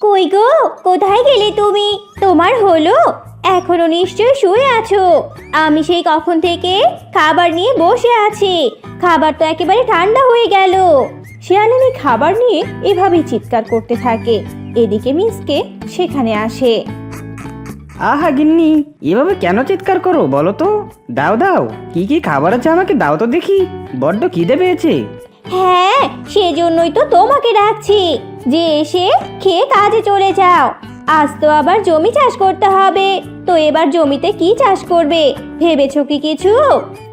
কই গো? কোথায় গেলে তুমি? তোমার হলো? এখনও নিশ্চয় শুয়ে আছো? আমি সেই কখন থেকে খাবার নিয়ে বসে আছি। খাবার তো একেবারে ঠান্ডা হয়ে গেল। শিয়ালিনী খাবার নিয়ে এভাবেই চিৎকার করতে থাকে। এদিকে মিসকে সেখানে আসে। আহা গিন্নি এভাবে কেন চিৎকার করো বলো তো? দাও দাও। কি কি খাবার আছে আমাকে দাও তো দেখি। বড্ড খিদে পেয়েছে। হ্যাঁ সেজন্যই তো তোমাকে ডাকছি। যে এসে খেয়ে কাজে চলে যাও। আজ তো আবার জমি চাষ করতে হবে। তো এবার জমিতে কি চাষ করবে? ভেবেছো কি কিছু?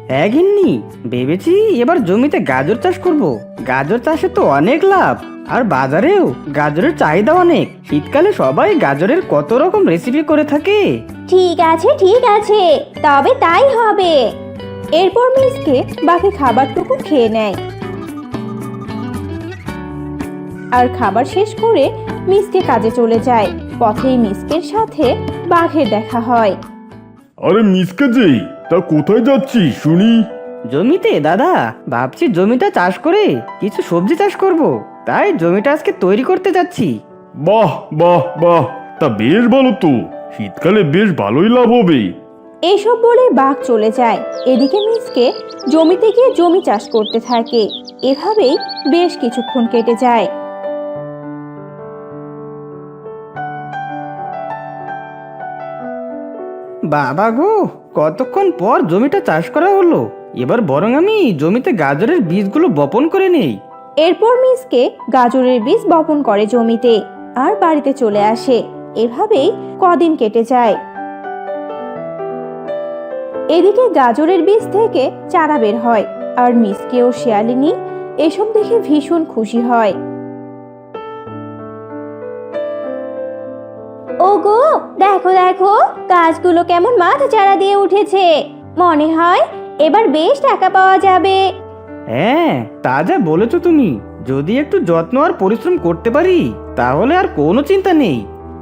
হ্যাঁ গিন্নি ভেবেছি এবার জমিতে গাজর চাষ করব। গাজর চাষে তো অনেক লাভ। আর বাজারেও গাজরের চাহিদা অনেক। শীতকালে সবাই গাজরের কত রকম রেসিপি করে থাকে। ঠিক আছে ঠিক আছে। তবে তাই হবে। এরপর মিসকে বাকি খাবারটুকু খেয়ে নেয়। আর খাবার শেষ করে মিসকে কাজে চলে যায়। পথেই মিসকের সাথে বাঘের দেখা হয়। আরে মিসকে যে তা কোথায় যাচ্ছি শুনি? জমিতে দাদা ভাবছি জমিটা চাষ করে কিছু সবজি চাষ করব। তাই জমিটা আজকে তৈরি করতে যাচ্ছি। বাহ বাহ বাহ তা বেশ ভালো তো। শীতকালে বেশ ভালোই লাভ হবে। এসব বলে বাঘ চলে যায়। এদিকে মিসকে জমিতে গিয়ে জমি চাষ করতে থাকে। এভাবেই বেশ কিছুক্ষণ কেটে যায়। বাবা গো, কতক্ষণ পর জমিটা চাষ করা হলো? এবার বরং আমি জমিতে গাজরের বীজগুলো বপন করে নেই। এরপর মিসকে গাজরের বীজ বপন করে জমিতে আর বাড়িতে চলে আসে। এভাবেই কদিন কেটে যায়। এদিকে গাজরের বীজ থেকে চারা বের হয়, আর মিসকে ও শিয়ালিনী এসব দেখে ভীষণ খুশি হয়। ওগো দেখো দেখো গাছগুলো কেমন মাথা চারা দিয়ে উঠেছে। মনে হয় এবার বেশ টাকা পাওয়া যাবে। হ্যাঁ তা যা বলেছ তুমি। যদি একটু যত্ন আর পরিশ্রম করতে পারি তাহলে আর কোনো চিন্তা নেই।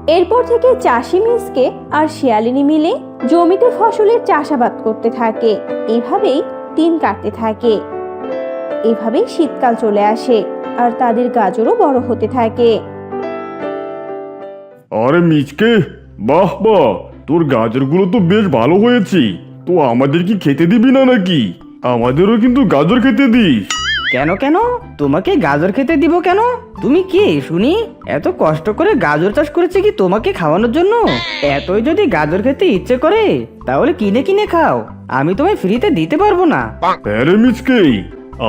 এরপর থেকে চাষি মিসকে আর শিয়ালিনী মিলে জমিতে ফসলের চাষাবাদ করতে থাকে। এভাবেই দিন কাটতে থাকে। এভাবেই শীতকাল চলে আসে আর তাদের গাজরও বড় হতে থাকে। আরে মিচকে বাহ বাহ তোর গাজরগুলো তো বেশ ভালো হয়েছে। তো আমাদের কি খেতে দিবি না নাকি? আমাদেরও কিন্তু গাজর খেতে দিস। কেন কেন? তোমাকে গাজর খেতে দিব কেন? তুমি কে শুনি? এত কষ্ট করে গাজর চাষ করেছে কি তোমাকে খাওয়ানোর জন্য? এতই যদি গাজর খেতে ইচ্ছে করে তাহলে কিনে কিনে খাও। আমি তোমায় ফ্রিতে দিতে পারব না। হ্যাঁ মিচকে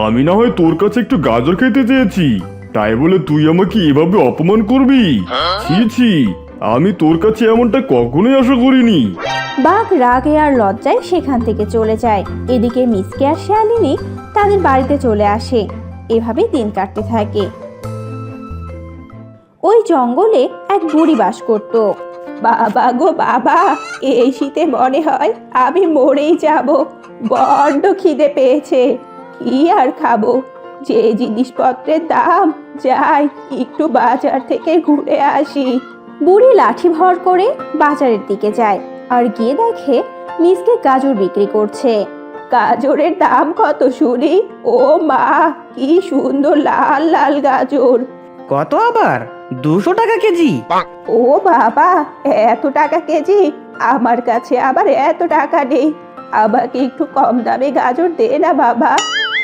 আমি না হয় তোর কাছে একটু গাজর খেতে চেয়েছি। তাই বলে তুই আমাকে এভাবে অপমান করবি? ছি ছি আমি তোর কাছে এমনটা কখনোই আশা করিনি। বাঘ রাগে আর লজ্জায় সেখান থেকে চলে যায়। এদিকে মিসকে আর শিয়ালিনী তাদের বাড়িতে চলে আসে। এভাবেই দিন কাটতে থাকে। ওই জঙ্গলে এক বুড়ি বাস করত। বাবা গো বাবা এই শীতে মনে হয় আমি মরেই যাব। বড্ড খিদে পেয়েছে। কি আর খাব? যে জিনিসপত্রের দাম যাই একটু বাজার থেকে ঘুরে আসি। বুড়ি লাঠি ভর করে বাজারের দিকে যায় আর গিয়ে দেখে মিসকে গাজর বিক্রি করছে। গাজরের দাম কত শুনি? ও মা কি সুন্দর লাল লাল গাজর। কত আবার? দুশো টাকা কেজি। ও বাবা এত টাকা কেজি? আমার কাছে আবার এত টাকা নেই। আমাকে একটু কম দামে গাজর দে না বাবা।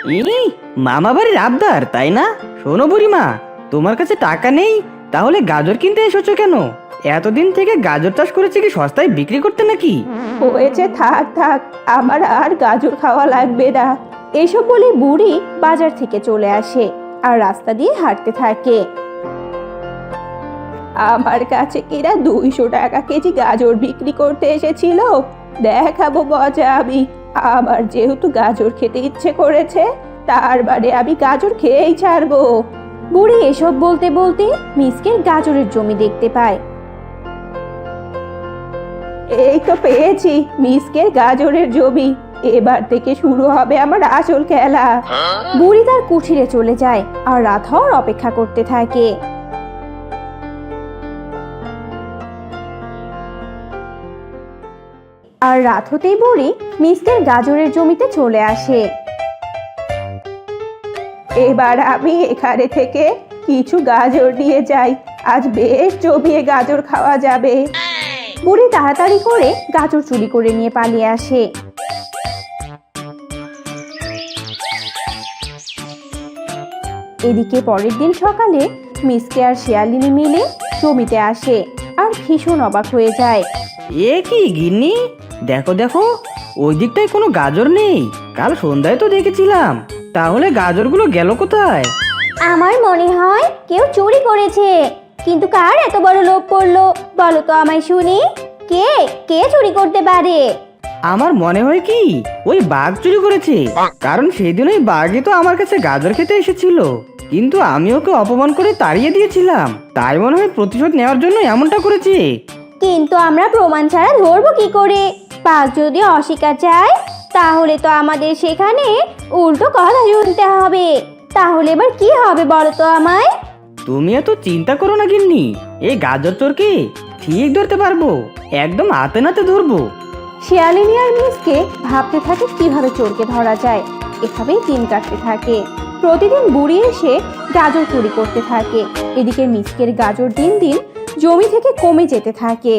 এই মামা বাড়ির আবদার, তাই না? শোনো বুড়িমা, তোমার কাছে টাকা নেই, তাহলে গাজর কিনতে এসেছ কেন? এতদিন থেকে গাজর চাষ করেছে কি সস্তায় বিক্রি করতে নাকি? হয়েছে, থাক থাক, আমার আর গাজর খাওয়া লাগবে না। এসব বলে বুড়ি বাজার থেকে চলে আসে আর রাস্তা দিয়ে হাঁটতে থাকে। আমার কাছে কিনা দুইশো টাকা কেজি গাজর বিক্রি করতে এসেছিল। দেখাবো মজা আমি। আমার যেহেতু গাজর খেতে ইচ্ছে করেছে তার মানে আমি গাজর খেয়েই ছাড়বো। বুড়ি এসব বলতে বলতে মিসকের গাজরের জমি দেখতে পায়। এই তো পেয়েছি মিসকের গাজরের জমি। এবার থেকে শুরু হবে আমার আসল খেলা। বুড়ি তার কুঠিরে চলে যায় আর রাত হওয়ার অপেক্ষা করতে থাকে। আর রাত হতেই বুড়ি মিসকের গাজরের জমিতে চলে আসে। এবার আমি এখানে থেকে কিছু গাজর নিয়ে যাই। আজ বেশ জমিয়ে গাজর খাওয়া যাবে। বুড়ি তাড়াতাড়ি করে গাজর চুরি করে নিয়ে পালিয়ে আসে। এদিকে পরের দিন সকালে মিসকে আর শিয়ালিনী মিলে জমিতে আসে আর ভীষণ অবাক হয়ে যায়। এ কি গিন্নি? দেখো দেখো ওই দিকটায় কোনো গাজর নেই। কাল সন্ধ্যায় তো দেখেছিলাম। তাহলে গাজরগুলো গেল কোথায়? আমার মনে হয় কেউ চুরি করেছে। কিন্তু কার এত বড় লোভ পড়ল বলো তো আমায় শুনি। কে? কে চুরি করতে পারে? আমার মনে হয় কি ওই বাঘ চুরি করেছে। কারণ সেদিন ওই বাঘই তো আমার কাছে গাজর খেতে এসেছিল। কিন্তু আমি ওকে অপমান করে তাড়িয়ে দিয়েছিলাম। তাই মনে হয় প্রতিশোধ নেওয়ার জন্য এমনটা করেছে। কিন্তু আমরা প্রমাণ ছাড়া ধরবো কি করে? বাঘ যদি অস্বীকার চায় তাহলে তো আমাদের সেখানে উল্টো কথা শুনতে হবে। তাহলে এবার কি হবে বলো তো আমায়? তুমি এত চিন্তা করো না গিন্নি এই গাজর চোরকে ঠিক ধরতে পারব একদম হাতে নাতে ধরবো। শিয়ালিনী আর মিসকে ভাবতে থাকে কীভাবে চোরকে ধরা যায় এভাবেই দিন কাটতে থাকে। প্রতিদিন বুড়ি এসে গাজর চুরি করতে থাকে এদিকে মিসকের গাজর দিন দিন জমি থেকে কমে যেতে থাকে।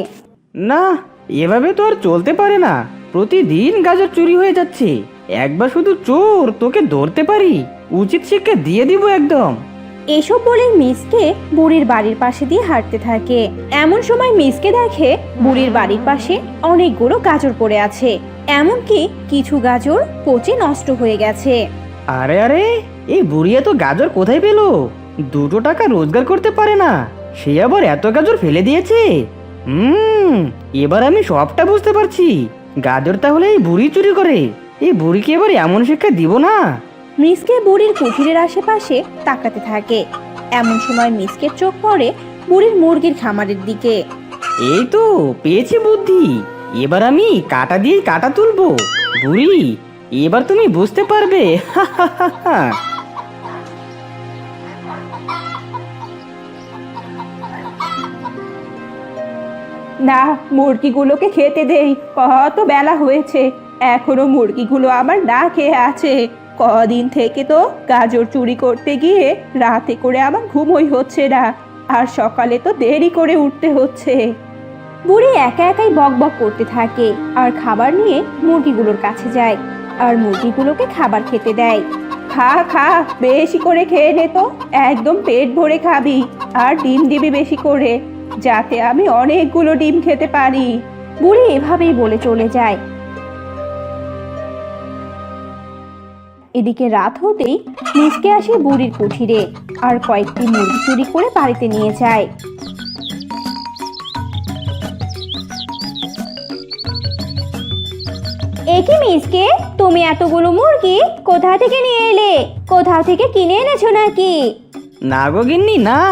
না এভাবে তো আর চলতে পারে না। প্রতিদিন গাজর চুরি হয়ে যাচ্ছে। একবার শুধু চোর তোকে ধরতে পারি। উচিত শিক্ষা দিয়ে দিব একদম। এসব বলে মিসকে বুড়ির বাড়ির পাশে দিয়ে হাঁটতে থাকে। এমন সময় মিসকে দেখে বুড়ির বাড়ির পাশে অনেকগুলো গাজর পড়ে আছে। এমনকি কিছু গাজর পচে নষ্ট হয়ে গেছে। আরে আরে এই বুড়িয়া তো গাজর কোথায় পেল? দুটো টাকা রোজগার করতে পারে না। সে আবার এত গাজর ফেলে দিয়েছে? হুম এবার আমি সবটা বুঝতে পারছি। গাজর তাহলে এই বুড়ি চুরি করে। এই বুড়িকে এবার এমন শিক্ষা দিব না। মিসকে বুড়ির কুঠিরের আশেপাশে তাকাতে থাকে। এমন সময় মিসকের চোখ পড়ে বুড়ির মুরগির খামারের দিকে। এই তো পেয়েছি বুদ্ধি। এবার আমি কাটা দিয়ে কাটা তুলবো। বুড়ি এবার তুমি বুঝতে পারবে। না মুরগিগুলোকে খেতে দেই। কত বেলা হয়েছে। এখনও মুরগিগুলো আমার না খেয়ে আছে। কদিন থেকে তো গাজর চুরি করতে গিয়ে রাতে করে আমার ঘুমোই হচ্ছে না। আর সকালে তো দেরি করে উঠতে হচ্ছে। বুড়ি একা একাই বক বক করতে থাকে আর খাবার নিয়ে মুরগিগুলোর কাছে যায় আর মুরগিগুলোকে খাবার খেতে দেয়। খা খা বেশি করে খেয়ে নে তো। একদম পেট ভরে খাবি। আর ডিম দিবি বেশি করে। যাতে আমি অনেকগুলো ডিম খেতে পারি। বুড়ি এভাবেই বলে চলে যায়। এদিকে রাত হতেই মিসকে আসে বুড়ির কুঠিরে আর কয়েকটি মুরগি চুরি করে বাড়িতে নিয়ে যায়। একই মিসকে? তুমি এতগুলো মুরগি কোথা থেকে নিয়ে এলে? কোথাও থেকে কিনে এনেছো নাকি? না গো গিন্নি, না।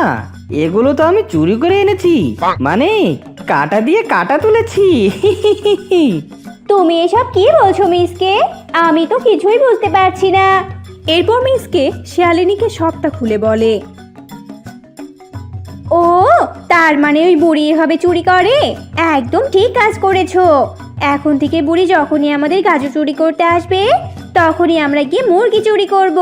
এগুলো তো আমি চুরি করে এনেছি। মানে কাটা দিয়ে কাটা তুলেছি। তুমি এসব কি বলছো মিসকে? আমি তো কিছুই বুঝতে পারছি না। এরপর মিসকে শিয়ালিনীকে সবটা খুলে বলে। ও তার মানে ওই বুড়ি এভাবে চুরি করে? একদম ঠিক কাজ করেছ। এখন থেকে বুড়ি যখনই আমাদের গাজর চুরি করতে আসবে তখনই আমরা গিয়ে মুরগি চুরি করব।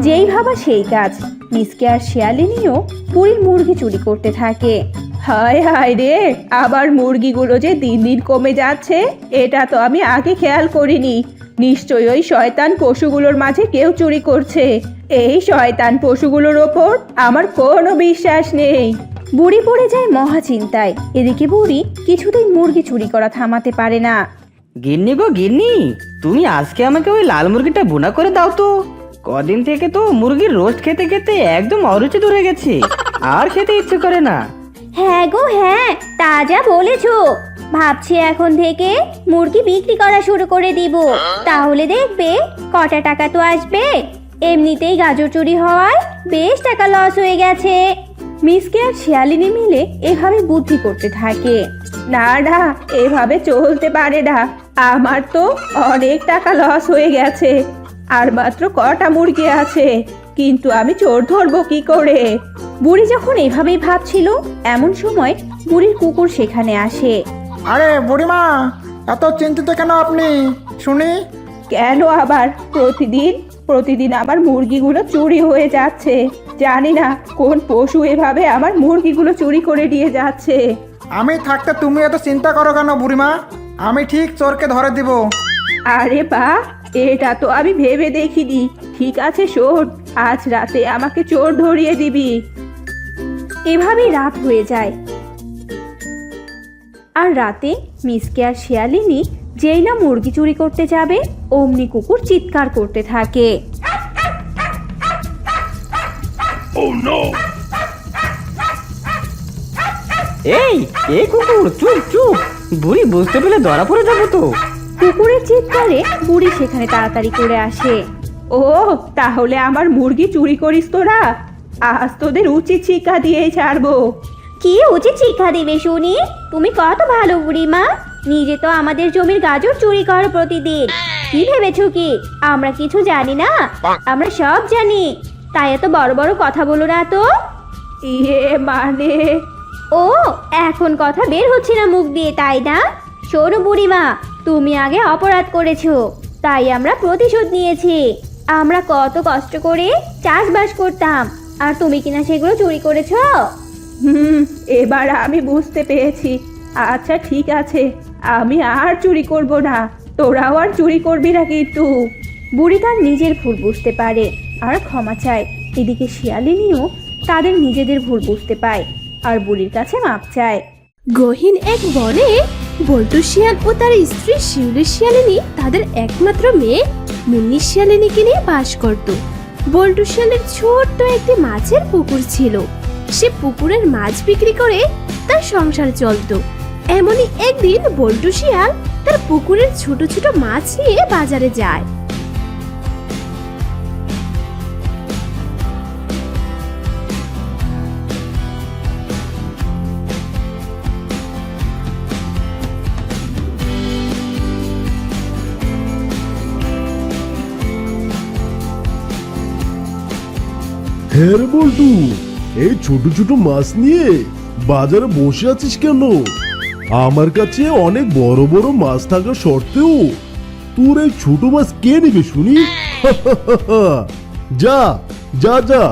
যেই ভাবা সেই কাজ। মিসকে আর শিয়ালিনীও বুড়ির মুরগি চুরি করতে থাকে। হায় হায় রে, আবার মুরগিগুলো যে দিন দিন কমে যাচ্ছে, এটা তো আমি আগে খেয়াল করিনি। নিশ্চয়ই ওই শয়তান পশুগুলোর মাঝে কেউ চুরি করছে। এই শয়তান পশুগুলোর ওপর আমার কোনো বিশ্বাস নেই। বুড়ি পড়ে যায় মহা চিন্তায়। এদিকে বুড়ি কিছুতেই মুরগি চুরি করা থামাতে পারে না। গিন্নি গো গিন্নি, তুমি আজকে আমাকে ওই লাল মুরগিটা বোনা করে দাও তো। কদিন থেকে তো মুরগির রোস্ট খেতে খেতে একদম অরুচি ধরে গেছে। আর খেতে ইচ্ছে করে না। হ্যাঁ গো হ্যাঁ তা যা বলেছ। ভাবছি এখন থেকে মুরগি বিক্রি করা শুরু করে দিব। তাহলে দেখবে কটা টাকা তো আসবে। এমনিতেই গাজর চুরি হওয়ায় বেশ টাকা লস হয়ে গেছে। মিসকে আর শিয়ালিনী মিলে এভাবে বুদ্ধি করতে থাকে। না না, এভাবে চলতে পারে না। আমার তো অনেক টাকা লস হয়ে গেছে। আর মাত্র কটা মুরগি আছে। কিন্তু আমি চোর ধরবো কি করে? বুড়ি যখন এভাবেই ভাবছিল এমন সময় বুড়ির কুকুর সেখানে আসে। আরে বুড়িমা এত চিন্তিত কেন আপনি? শুনি। কেন আবার? প্রতিদিন প্রতিদিন আমার মুরগিগুলো চুরি হয়ে যাচ্ছে। জানি না কোন পশু এভাবে আমার মুরগিগুলো চুরি করে নিয়ে যাচ্ছে। আমি থাকতে তুমি এত চিন্তা করো কেন বুড়িমা? আমি ঠিক চোরকে ধরে দিব। আরে বা এটা তো আমি ভেবে দেখিনি। ঠিক আছে শোন আজ রাতে আমাকে চোর ধরিয়ে দিবি। এভাবেই রাত হয়ে যায়। আর রাতে মিসকে আর শিয়ালিনী যেই না মুরগি চুরি করতে যাবে অমনি কুকুর চিৎকার করতে থাকে। এই এই কুকুর চুপ চুপ। বুড়ি বুঝতে পেলে ধরা পড়ে যাব তো। কুকুরের চিৎকারে বুড়ি সেখানে তাড়াতাড়ি করে আসে। ও তাহলে আমার মুরগি চুরি করিস তোরা? আজ তোদের উচিত শিক্ষা দিয়েই ছাড়বো। কি উচিত শিক্ষা দেবে শুনি? তুমি কত ভালো বুড়িমা নিজে তো আমাদের জমির গাজর চুরি করো প্রতিদিন। কি ভেবেছো কি? আমরা কিছু জানি না। আমরা সব জানি। তাই এত বড় বড় কথা বলো না তো। ইয়ে মানে? ও এখন কথা বের হচ্ছে না মুখ দিয়ে তাই না? শোনো বুড়িমা তুমি আগে অপরাধ করেছ তাই আমরা প্রতিশোধ নিয়েছি। আমরা কত কষ্ট করে চাষবাস করতাম আর তুমি কিনা সেগুলো চুরি করেছ? হুম এবার আমি বুঝতে পেরেছি। আচ্ছা ঠিক আছে আমি আর চুরি করব না তোরাও আর চুরি করবি না কিন্তু। বুড়ি তার নিজের ভুল বুঝতে পারে আর ক্ষমা চায়। এদিকে শিয়ালিনীও তাদের নিজেদের ভুল বুঝতে পায় আর বুড়ির কাছে মাপ চায়। গহীন এক বনে বল্টু শিয়াল ও তার স্ত্রী শিউলি শিয়ালিনী তাদের একমাত্র মেয়ে মুন্নি শিয়ালিনীকে নিয়ে বাস করত। বল্টু শিয়ালের ছোট্ট একটি মাছের পুকুর ছিল। সে পুকুরের মাছ বিক্রি করে তার সংসার চলত। এমনই একদিন বল্টু শিয়াল তার পুকুরের ছোট ছোট মাছ নিয়ে বাজারে যায়। হ্যাঁ রে বল্টু, এই ছোট ছোট মাছ নিয়ে বাজারে বসে আছিস কেন? আমার কাছে অনেক বড় বড় মাছ থাকা সত্ত্বেও তোর এই ছোট মাছ কে নেবে শুনি? যা যা যা,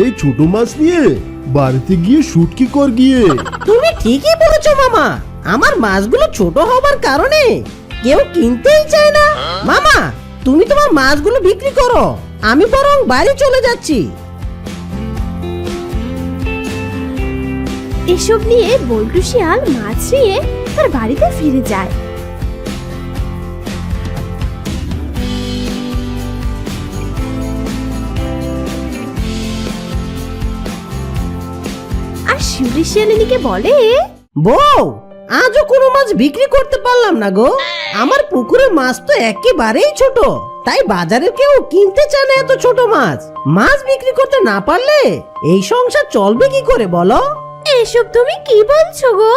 এই ছোট মাছ নিয়ে বাড়িতে গিয়ে শুটকি কর গিয়ে। তুমি ঠিকই বলেছ, মামা। আমার মাছগুলো ছোট হবার কারণে কেউ কিনতেই চায় না। মামা, তুমি তোমার মাছগুলো বিক্রি করো। আমি বরং বাড়ি চলে যাচ্ছি। এসব নিয়ে বল্টু শিয়াল মাছ নিয়ে তার বাড়িতে ফিরে যায়। আর শিউলি শিয়ালিনীকে বলে, বউ, আজও কোনো মাছ বিক্রি করতে পারলাম না গো। আমার পুকুরের মাছ তো একেবারেই ছোট, তাই বাজারে কেউ কিনতে চায় না এত ছোট মাছ। মাছ বিক্রি করতে না পারলে এই সংসার চলবে কি করে বলো? এসব তুমি কি বলছো গো?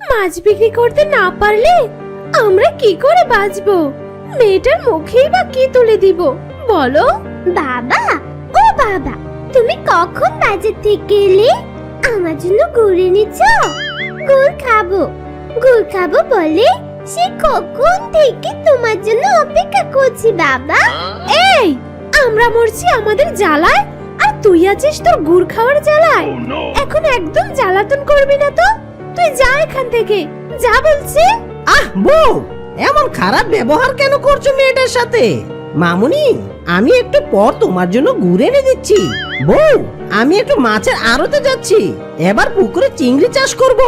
মাছ বিক্রি করতে না পারলে আমরা কি করে বাঁচবো? মেয়েটার মুখেই বা কি তুলে দিব? বলো। বাবা ও বাবা তুমি কখন বাজার থেকে এলে? আমার জন্য গুড় এনেছ? গুড় খাব। গুড় খাব বলে সে কখন থেকে তোমার জন্য অপেক্ষা করছি বাবা? এই আমরা মরছি আমাদের জ্বালায়? আর তুই আছিস তোর গুড় খাওয়ার জ্বালায়? এখন একদম জ্বালাতন করবি না তো? তুই যা এখান থেকে যা বলছি। আহ বউ এমন খারাপ ব্যবহার কেন করছ মেয়েটার সাথে? মামুনি আমি একটু পর তোমার জন্য ঘুরে এনে দিচ্ছি। বউ আমি একটু মাছের আড়তে যাচ্ছি। এবার পুকুরে চিংড়ি চাষ করব।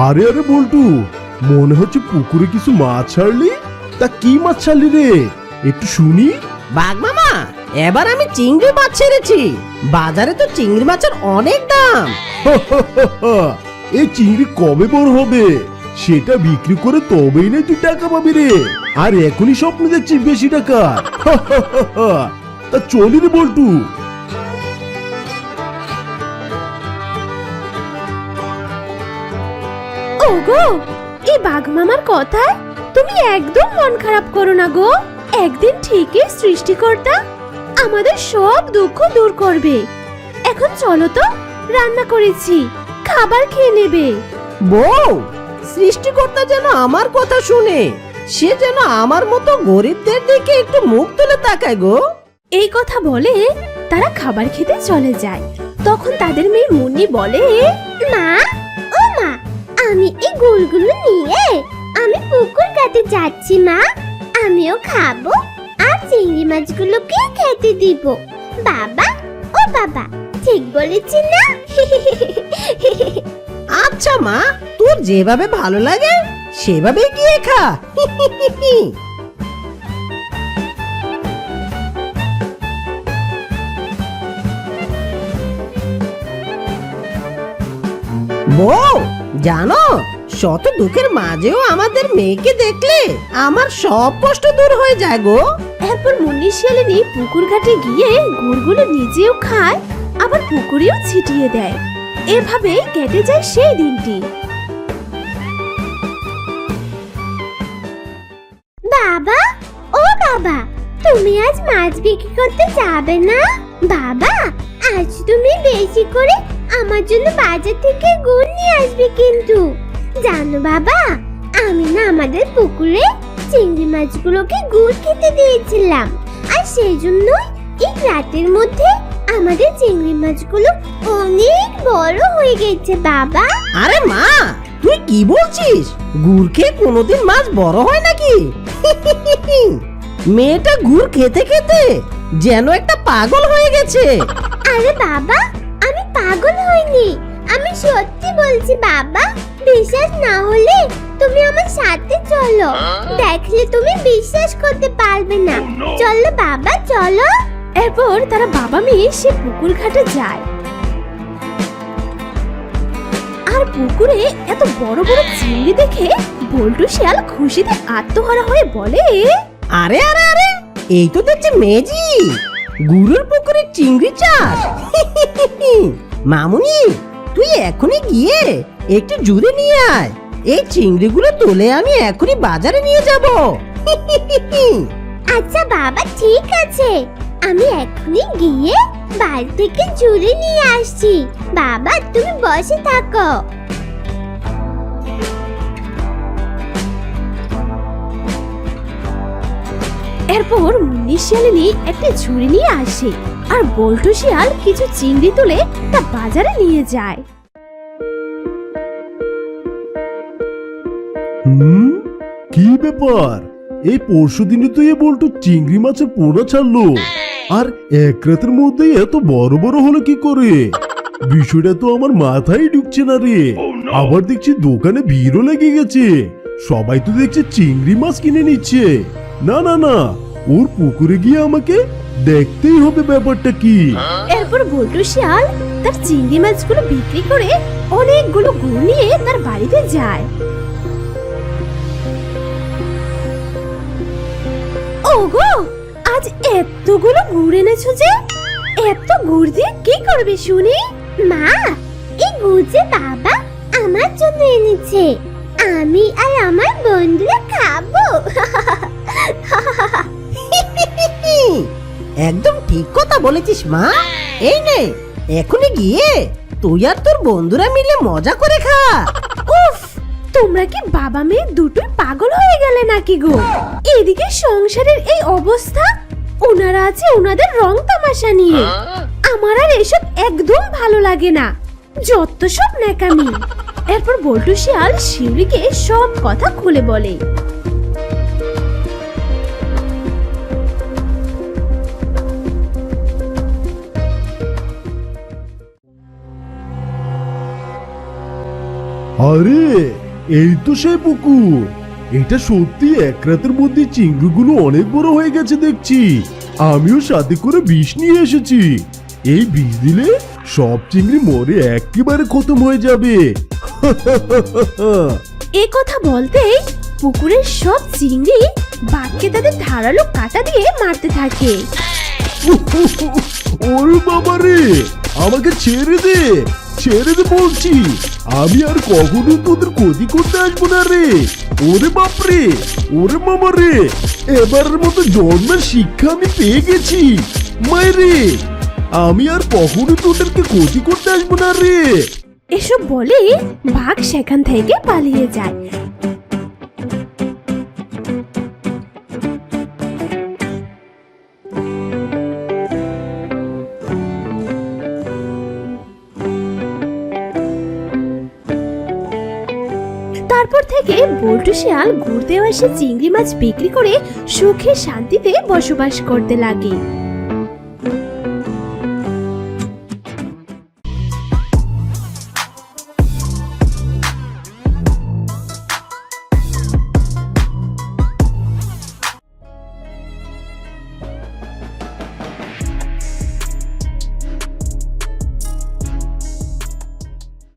আরে আরে বল্টু মনে হচ্ছে পুকুরে কিছু মাছ ছাড়লি? তা কি মাছ ছাড়লি রে? একটু শুনি। বাঘ মামা এবার আমি চিংড়ি মাছ ছেড়েছি। বাজারে তো চিংড়ি মাছের অনেক দাম। এই চিংড়ি কবে বড় হবে? সেটা বিক্রি করে তবেই না তুই টাকা পাবি রে। আর এখনই স্বপ্ন দেখছিস বেশি টাকা তা চলি রে বল্টু। ওগো এই বাঘ মামার কথায় তুমি একদম মন খারাপ করো না গো। একদিন ঠিকই সৃষ্টিকর্তা আমাদের সব দুঃখ দূর করবে। এখন চলো তো রান্না করেছি খাবার খেয়ে নেবে। বউ সৃষ্টিকর্তা যেন আমার কথা শুনে সে যেন আমার মতো গরিবদের দিকে একটু মুখ তুলে তাকায় গো। এই কথা বলে তারা খাবার খেতে চলে যায়। তখন তাদের মেয়ে মুন্নি বলে মা মা আমি এই গুলগুলো নিয়ে আমি পুকুর কাটে যাচ্ছি, মা। আমিও খাব আর চিংড়ি মাছগুলোকে খেতে দিব। বাবা, ও বাবা, ঠিক বলেছি না? আচ্ছা মা, তোর যেভাবে ভালো লাগে সেভাবে গিয়ে খা। বউ জানো শত দুঃখের মাঝেও আমাদের মেয়েকে দেখলে আমার সব কষ্ট দূর হয়ে যায় গো। এরপর মুন্নি শিয়ালিনী পুকুর ঘাটে গিয়ে গুড়গুলো নিজেও খায় আবার পুকুরেও ছিটিয়ে দেয়। এভাবেই কেটে যায় সেই দিনটি। বাবা ও বাবা তুমি আজ মাছ বিক্রি করতে যাবে না? বাবা আজ তুমি বেশি করে আমার জন্য বাজার থেকে গুড় নিয়ে আসবে কিন্তু। জানো বাবা, আমি না আমাদের পুকুরে চিংড়ি মাছগুলোকে গুড় খেতে দিয়েছিলাম। আর সেই জন্যই এই রাতের মধ্যে আমাদের চিংড়ি মাছগুলো অনেক বড় হয়ে গেছে বাবা। আরে মা, তুই কি বলছিস? গুড় খেয়ে কোনোদিন মাছ বড় হয় নাকি? মেয়েটা গুড় খেতে খেতে যেন একটা পাগল হয়ে গেছে। আরে বাবা আমি পাগল হইনি। আমি সত্যি বলছি বাবা বিশ্বাস না হলে তুমি আমার সাথে চলো। দেখলে তুমি বিশ্বাস করতে পারবে না। চলো বাবা চলো। এরপর তারা বাবা মেয়ে সে পুকুর ঘাটে যায়। আর পুকুরে এত বড় বড় চিংড়ি দেখে বল্টু শিয়াল খুশিতে আত্মহারা হয়ে বলে আরে আরে আরে এই তো দেখছি মেজি গুড়ের পুকুরে চিংড়ি চাষ। মামুনি, তুই এখনই গিয়ে একটু জুড়ে নিয়ে আয়। এই চিংড়িগুলো তুলে আমি এখনই বাজারে নিয়ে যাব। আচ্ছা বাবা, ঠিক আছে। আমি এখনই গিয়ে বাড়ি থেকে জুড়ে নিয়ে আসছি। বাবা, তুমি বসে থাকো। এরপর মুন্নি শিয়ালিনী একটা ঝুড়ি নিয়ে আসে আর বল্টু শিয়াল কিছু চিংড়ি তুলে তা বাজারে নিয়ে যায়। হুম? কি ব্যাপার? এই পরশু দিনে তো এ বল্টু চিংড়ি মাছের পোনা ছাড়লো। আর এক রাতের মধ্যেই এত বড় বড় হলো কি করে? বিষয়টা তো আমার মাথায় ঢুকছে না রে। আবার দেখছি দোকানে ভিড়ও লেগে গেছে। সবাই তো দেখছে চিংড়ি মাছ কিনে নিচ্ছে। না না না। ওর পুকুরে গিয়ে আমাকে দেখতেই হবে ব্যাপারটা কি। এরপর বল্টু শিয়াল তার চিংড়ি মাছগুলো বিক্রি করে অনেকগুলো গুড় নিয়ে তার বাড়িতে যায়। ওগো, আজ এতগুলো গুড় এনেছো যে? এত গুড় দিয়ে কি করবে শুনি? মা, এই গুজে বাবা আমার জন্য এনেছে, আমি আর আমার বন্ধুরা খাব। একদম ঠিক কথা বলেছিস মা। এই নে এখনই গিয়ে তুই আর তোর বন্ধুরা মিলে মজা করে খা। উফ তোমরা কি বাবা মেয়ে দুটোই পাগল হয়ে গেলে নাকি গো? এদিকে সংসারের এই অবস্থা ওনারা আছে ওনাদের রং তামাশা নিয়ে। আমার আর এসব একদম ভালো লাগে না যত সব ন্যাকামি। এরপর বল্টু শিয়াল শিউরিকে সব কথা খুলে বলে। আরে এই তো সেই পুকুর। এটা সত্যি এক রাতের মধ্যে চিংড়িগুলো অনেক বড় হয়ে গেছে দেখছি। আমিও সাথে করে বিষ নিয়ে এসেছি। এই বিষ দিলে সব চিংড়ি মরে একেবারে খতম হয়ে যাবে। এ কথা বলতেই পুকুরের সব চিংড়ি বাঘকে তাদের ধারালো কাটা দিয়ে মারতে থাকে। ওরে বাবা রে আমাকে ছেড়ে দে। ছেড়ে দে বলছি। আমি আর কখনো তোদের ক্ষতি করতে আসব না রে। ওরে বাপরে ওরে মামা রে। এবারের মতো জন্মের শিক্ষা আমি পেয়ে গেছি। মায়েরে আমি আর কখনো তোদেরকে ক্ষতি করতে আসব না রে। এসব বলে বাঘ সেখান থেকে পালিয়ে যায়। বল্টু শিয়াল ঘুরতে এসে চিংড়ি মাছ বিক্রি করে সুখে শান্তিতে বসবাস করতে লাগে।